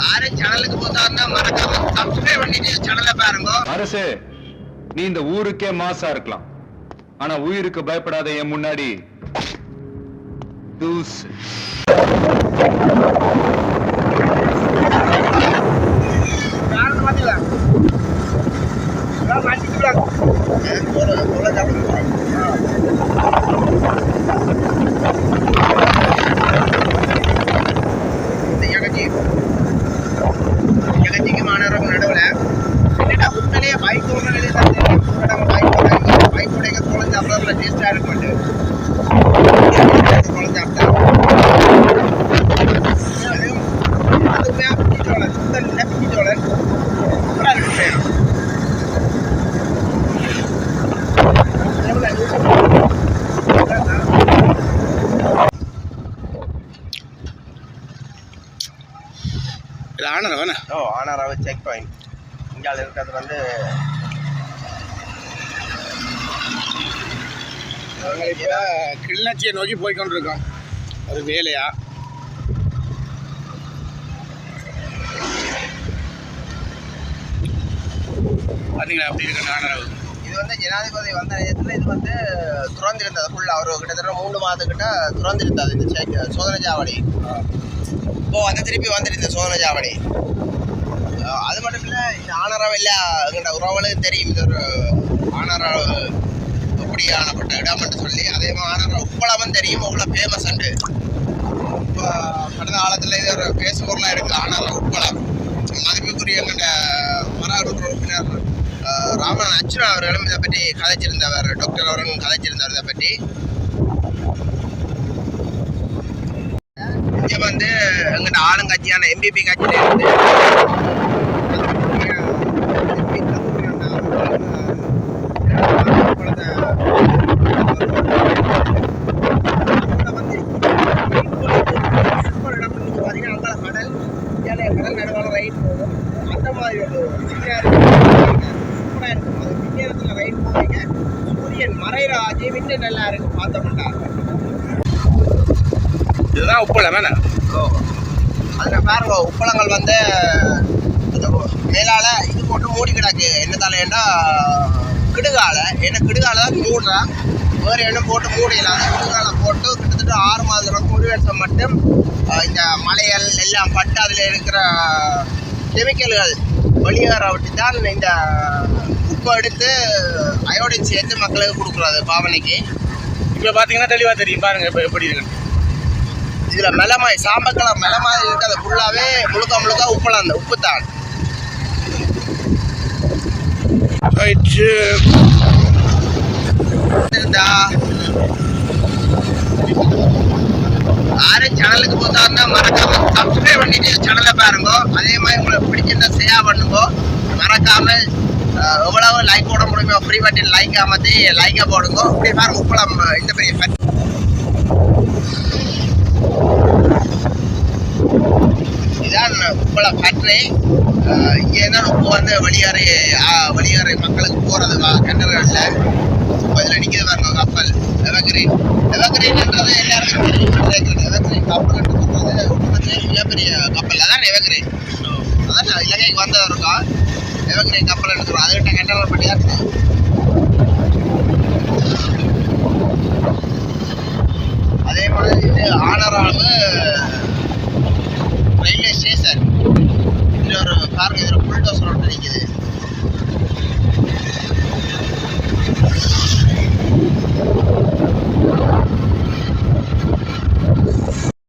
யாரும் சேனலுக்கு புதுசாருன்னா மறக்காம சப்ஸ்கிரைப் பண்ணிட்டு சேனலை பாருங்க. அரசே நீ இந்த ஊருக்கே மாசா இருக்கலாம். ஆனா உயிருக்கு பயப்படாத என் முன்னாடி தூசு. அப்புறம் டேஸ்டாக இருக்க மாட்டேன் தொலைஞ்சு அதுவுமே இது ஓ ஆனாராவு செக் பாயிண்ட் இங்கே இருக்கிறது வந்து நாங்கள் இப்போ கிளிநொச்சியை நோக்கி போய் கொண்டிருக்கோம் ஒரு வேலையா? பார்த்தீங்களா அப்படி இருக்கு ஆனரவு இது வந்து ஜனாதிபதி வந்த நேரத்தில் இது வந்து துறந்திருந்தது. ஃபுல்லாக ஒரு கிட்டத்தட்ட மூணு மாதத்துக்கிட்ட துறந்திருந்தது இந்த சோதனை சாவடி இப்போ வந்து திருப்பி வந்துட்டு இந்த சோதனை சாவடி அது மட்டும் இல்லை இந்த ஆனராவ் இல்லை எங்கள்ட உறவுகளுக்கு தெரியும். இது ஒரு ஆனராவ் எப்படி இடம்னு சொல்லி அதே மாதிரி உப்பளவன் தெரியும் அவ்வளோ ஃபேமஸ் அண்டு இப்போ கடந்த காலத்தில் இது ஒரு பேசுபொருளாக இருக்குது ஆனால் உப்பளம் மதிப்புக்குரிய எங்கள்ட மராடு உறுப்பினர் ராமன் அச்சுரா அவர்களும் இதை பற்றி கதைச்சிருந்தவர் டாக்டர் அவர்களும் கதைச்சிருந்தவர் இதை பற்றி. இங்கே வந்து எங்கள்கிட்ட ஆளுங்கட்சியான எம்பிபி கட்சியிலேருந்து இருந்து அந்த மாதிரி ஒரு சூப்பராக இருக்கும் அது பின்னேரத்தில் ரைட் போவீங்க மறைராஜி விட்டு நல்லா இருக்கு பார்த்தோம்னா இதுதான் உப்பளம் அதில் பாருங்க உப்பளங்கள் வந்து மேலால இது போட்டு மூடி கிடக்கு. என்ன தலையண்டா கிடுகால. ஏன்னா கிடுகால தான் மூடுறா. வேறு என்ன போட்டு மூடிடலாம். கிடுகால போட்டு கிட்டத்தட்ட ஆறு மாதம் ஒரு வருஷம் மட்டும் இந்த மலைகள் எல்லாம் பட்டு அதில் இருக்கிற கெமிக்கல்கள் வெளியேற விட்டு தான் இந்த உப்பு எடுத்து அயோடின் சேர்த்து மக்களுக்கு கொடுக்குறது பாவனைக்கு. இப்போ பார்த்தீங்கன்னா தெளிவாக தெரியும். பாருங்க இப்போ எப்படி இருக்கு. இதுல மெலமாய் சாம்பக்கலம் மெல மாதிரி இருக்கிறது ஃபுல்லாவே முழுக்க முழுக்க உப்புலாம் அந்த உப்பு தான் யாரும் சேனலுக்கு புதுசாருன்னா மறக்காம சப்ஸ்கிரைப் பண்ணிட்டு சேனலை பாருங்க. அதே மாதிரி உங்களுக்கு பிடிச்சிருந்தா ஷேர் பண்ணுங்க. மறக்காம எவ்வளவு லைக் போட முடியுமோ? ஃப்ரீ பட்டின் லைக் அமர்த்தி லைக்கை போடுங்க. இப்படி பாருங்க உப்பளம் இந்த பெரிய இதான் உப்பளம் ஃபேக்டரி இங்கே தான் உப்பு வந்து வெளியாறு வெளியாறு மக்களுக்கு போகிறது கிணறுகளில். இப்போ இதில் நிற்கிது பாருங்க கப்பல். எவர்கிரீன். எவர்கிரீன்ன்றது எல்லாருக்கும் தெரியும். நினைக்கிறேன் எவர்கிரீன் கப்பல்ன்றது மிகப்பெரிய கப்பல். அதான் எவர்கிரீன். அதான் இலங்கைக்கு வந்தவர் இருக்கா எவர்கிரீன் கப்பல் எடுக்கிறோம் அதுகிட்ட கண்டனர் பண்ணி தான் அதே மாதிரி இது ஆனராவு ரயில்வே ஸ்டேஷன் இதில் ஒரு பாருங்க இதில் புல்டோஸ் ஒன்று நிற்கிது